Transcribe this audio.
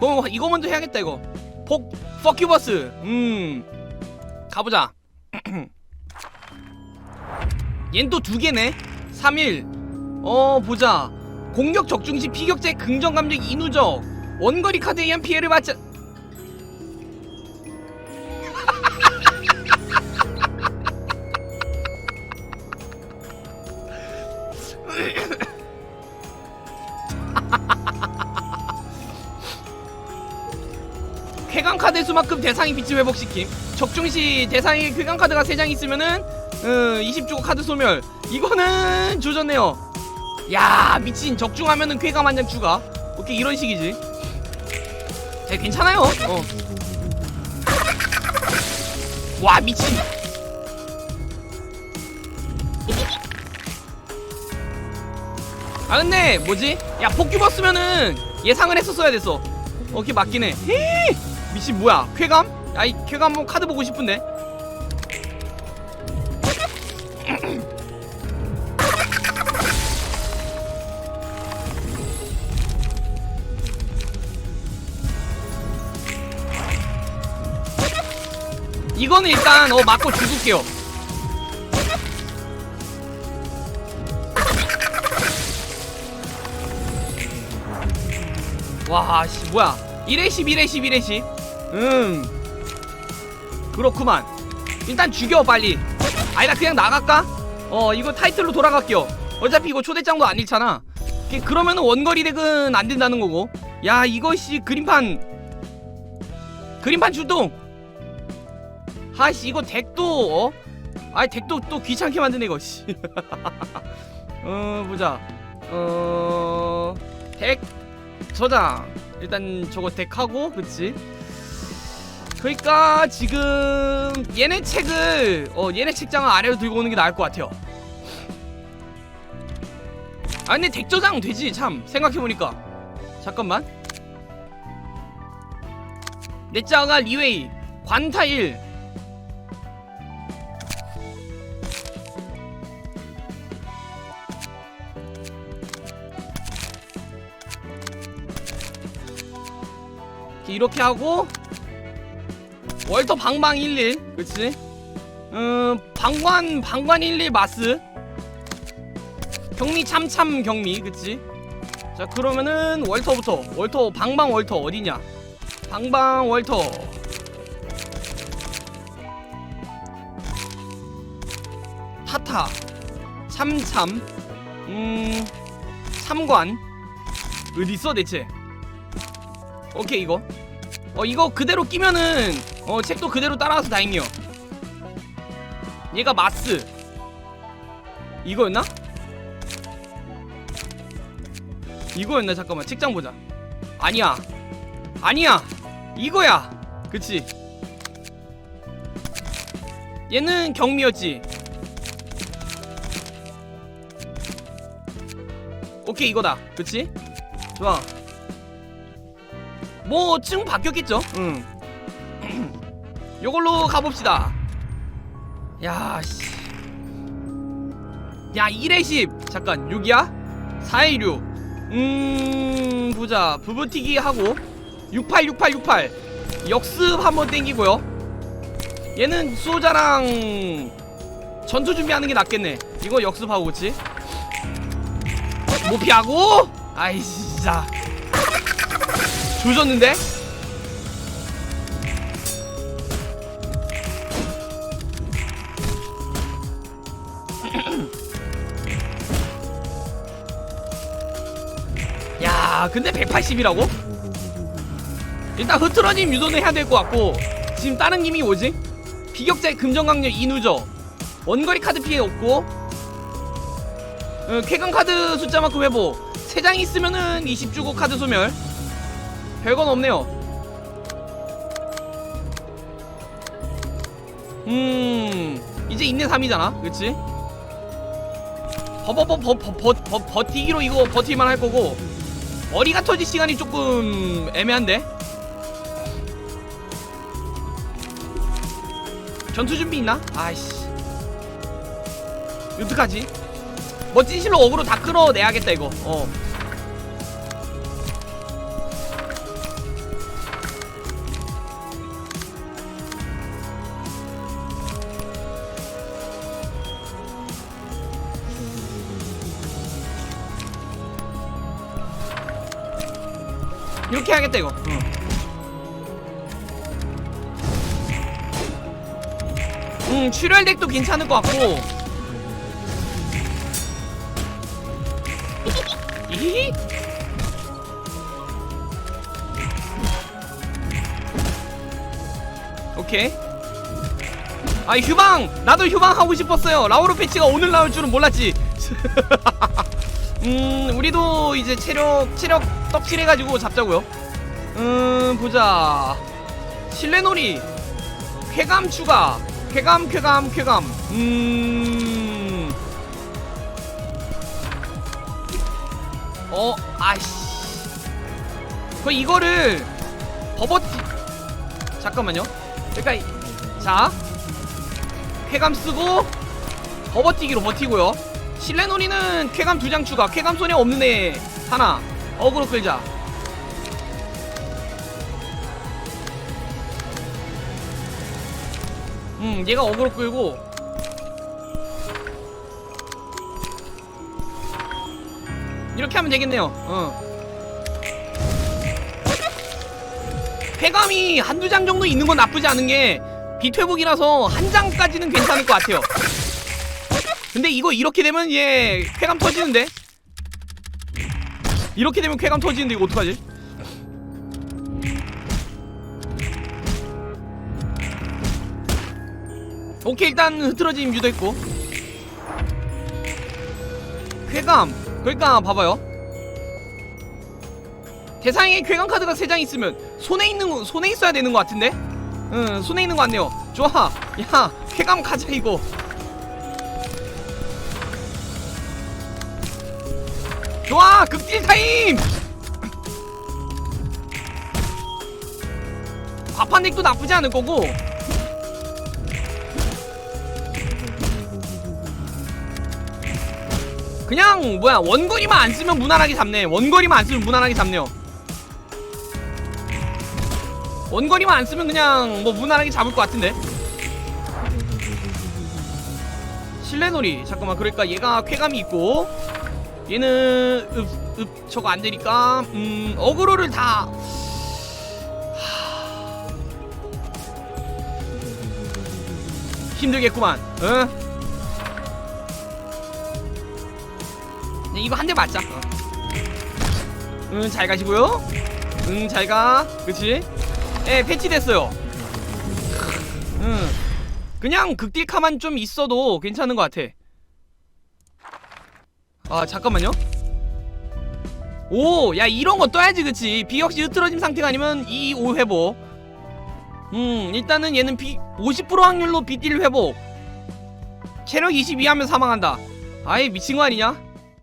그럼 이거 먼저 해야겠다 이거. 폭 퍼큐버스 음. 가보자. 얜 또 두 개네. 3일. 어 보자. 공격 적중 시 피격자의 긍정 감정 인후적. 원거리 카드에 의한 피해를 받지 쾌감 카드 수만큼 대상이 빛을 회복시킴. 적중 시 대상의 쾌감 카드가 3장 있으면은 어, 20주고 카드 소멸. 이거는 조졌네요. 야 미친. 적중하면은 쾌감 한 장 추가. 오케이 이런 식이지. 자 괜찮아요. 어. 와 미친. 아 근데 뭐지? 야 포큐버스면은 예상을 했었어야 됐어. 오케이 맞긴 해. 헤이! 미친 뭐야? 쾌감? 야이 쾌감 한번 카드 보고 싶은데? 이거는 일단 어 맞고 죽을게요. 와씨 뭐야? 1회십 1회십 1회십 음 그렇구만. 일단 죽여 빨리. 아니다 그냥 나갈까? 어 이거 타이틀로 돌아갈게요. 어차피 이거 초대장도 안 잃잖아. 그- 그러면은 원거리 덱은 안 된다는 거고. 야 이것이 그림판. 그림판 출동. 아씨 이거 덱도 어? 아이 덱도 또 귀찮게 만드네 이거 씨. 어 보자. 어덱. 저장. 일단 저거 덱하고 그치 그러니까 지금 얘네 책을 어 얘네 책장을 아래로 들고 오는 게 나을 것 같아요. 아 근데 덱 저장 되지 참. 생각해보니까. 잠깐만. 내 짜가 리웨이 관타 1 이렇게 하고 월터 방방 11 그치? 음 방관 방관 11 마스. 경미 참참 경미 그치? 자 그러면은 월터부터. 월터 방방 월터 어디냐? 방방 월터. 타타. 참참. 음 참관. 어디 있어 대체? 오케이 이거. 어 이거 그대로 끼면은 어 책도 그대로 따라와서 다행이요. 얘가 마스. 이거였나? 이거였나? 잠깐만 책장 보자. 아니야. 아니야. 이거야. 그치? 얘는 경미였지. 오케이 이거다. 그치? 좋아. 뭐 층 바뀌었겠죠? 응. 요걸로 가봅시다. 야, 씨. 야, 1에 10. 잠깐, 6이야? 4에 6. 음, 보자. 부부튀기 하고. 68, 68, 68. 역습 한번 땡기고요. 얘는 수호자랑 전투 준비하는 게 낫겠네. 이거 역습하고, 그치? 못 피하고? 아이, 진짜. 조졌는데? 야 근데 180이라고? 일단 흐트러짐 유도는 해야 될 것 같고 지금 다른 님이 뭐지? 비격자의 금전강력 인우저 원거리 카드 피해 없고 어, 쾌강 카드 숫자만큼 회복 3장 있으면은 20주고 카드 소멸 별건 없네요. 음, 이제 인내 3이잖아, 그렇지? 버버버 버버버 버티기로 이거 버티만 할 거고 어리가 터질 시간이 조금 애매한데. 전투 준비 있나? 아이씨. 어떡하지? 멋진 실로 어그로 다 끌어내야겠다 이거. 어. 이렇게 해야겠다 이거. 응. 음 출혈 덱도 괜찮을 것 같고. 이 오케이. 아 휴방! 나도 휴방 하고 싶었어요. 라우로 패치가 오늘 나올 줄은 몰랐지. 음 우리도 이제 체력 체력 떡칠해가지고 잡자고요 음 보자 실내놀이 쾌감 추가 쾌감 쾌감 쾌감 음. 어, 아이씨. 그 이거를 버버티 잠깐만요. 그러니까 이- 자 쾌감 쓰고 버버티기로 버티고요. 실내놀이는 쾌감 두 장 추가. 쾌감 손에 없는 애 하나. 어그로 끌자. 음, 얘가 어그로 끌고 이렇게 하면 되겠네요. 어. 쾌감이 한두 장 정도 있는 건 나쁘지 않은 게 비퇴복이라서 한 장까지는 괜찮을 것 같아요. 근데 이거 이렇게 되면 얘 쾌감 터지는데? 이렇게 되면 쾌감 터지는데 이거 어떡하지? 오케이 일단 흐트러짐 유도했고. 쾌감. 그러니까 봐봐요. 대상에 쾌감 카드가 3장 있으면 손에 있는 거 손에 있어야 되는 것 같은데? 응 손에 있는 거 같네요. 좋아. 야 쾌감 가자 이거 좋아 극딜 타임! 과판덱도 나쁘지 않을 거고. 그냥 뭐야 원거리만 안 쓰면 무난하게 잡네. 원거리만 안 쓰면 무난하게 잡네요. 원거리만 안 쓰면 그냥 뭐 무난하게 잡을 것 같은데? 실내놀이. 잠깐만 그러니까 얘가 쾌감이 있고 얘는 읍, 읍 저거 안 되니까 음 어그로를 다 하... 힘들겠구만 응? 네, 이거 한 대 맞자. 어. 응, 잘 가시고요. 응, 잘 가. 그치? 예, 패치됐어요. 응. 그냥 극딜카만 좀 있어도 괜찮은 것 같아. 아, 잠깐만요. 오, 야, 이런 거 떠야지, 그치? 비 역시 흐트러짐 상태가 아니면 이5 회복. 음, 일단은 얘는 비, 50% 확률로 비딜 회복. 체력 22 하면 사망한다. 아예 미친 거 아니냐?